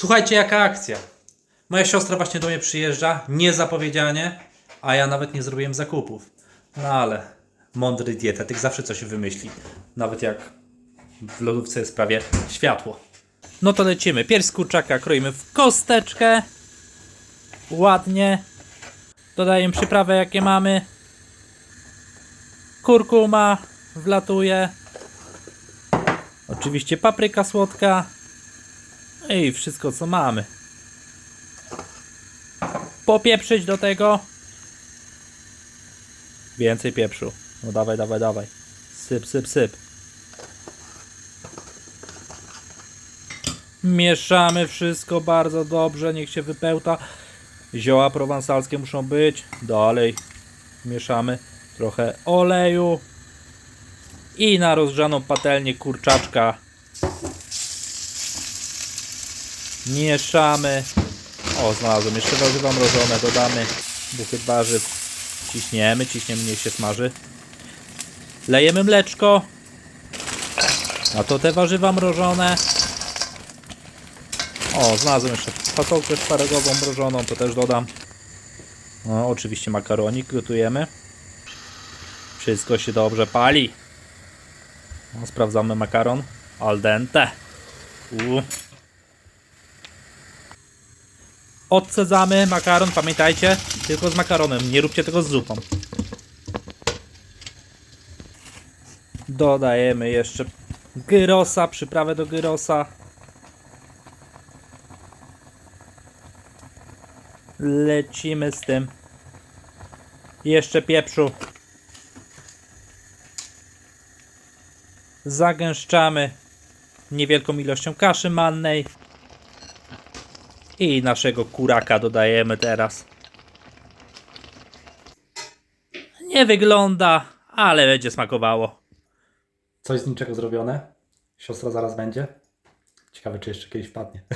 Słuchajcie, jaka akcja. Moja siostra właśnie do mnie przyjeżdża, niezapowiedzianie, a ja nawet nie zrobiłem zakupów. No ale mądry dietetyk zawsze coś wymyśli. Nawet jak w lodówce jest prawie światło. No to lecimy. Pierś kurczaka kroimy w kosteczkę. Ładnie. Dodajemy przyprawę jakie mamy. Kurkuma wlatuje. Oczywiście papryka słodka. No I wszystko co mamy. Popieprzyć do tego. Więcej pieprzu. No dawaj, dawaj, dawaj. Syp, syp, syp. Mieszamy wszystko bardzo dobrze, niech się wypełta. Zioła prowansalskie muszą być. Dalej mieszamy trochę oleju. I na rozgrzaną patelnię kurczaczka mieszamy. O, znalazłem jeszcze warzywa mrożone, dodamy bukiet warzyw. Ciśniemy, ciśniemy, niech się smaży. Lejemy mleczko. A to te warzywa mrożone. O, znalazłem jeszcze fasolkę szparagową mrożoną, to też dodam. No, oczywiście makaronik gotujemy. Wszystko się dobrze pali. No, sprawdzamy makaron. Al dente. Odsadzamy makaron, pamiętajcie, tylko z makaronem, nie róbcie tego z zupą. Dodajemy jeszcze gyrosa, przyprawę do gyrosa. Lecimy z tym. Jeszcze pieprzu. Zagęszczamy niewielką ilością kaszy mannej. I naszego kuraka dodajemy teraz. Nie wygląda, ale będzie smakowało. Coś z niczego zrobione. Siostra zaraz będzie. Ciekawe, czy jeszcze kiedyś wpadnie.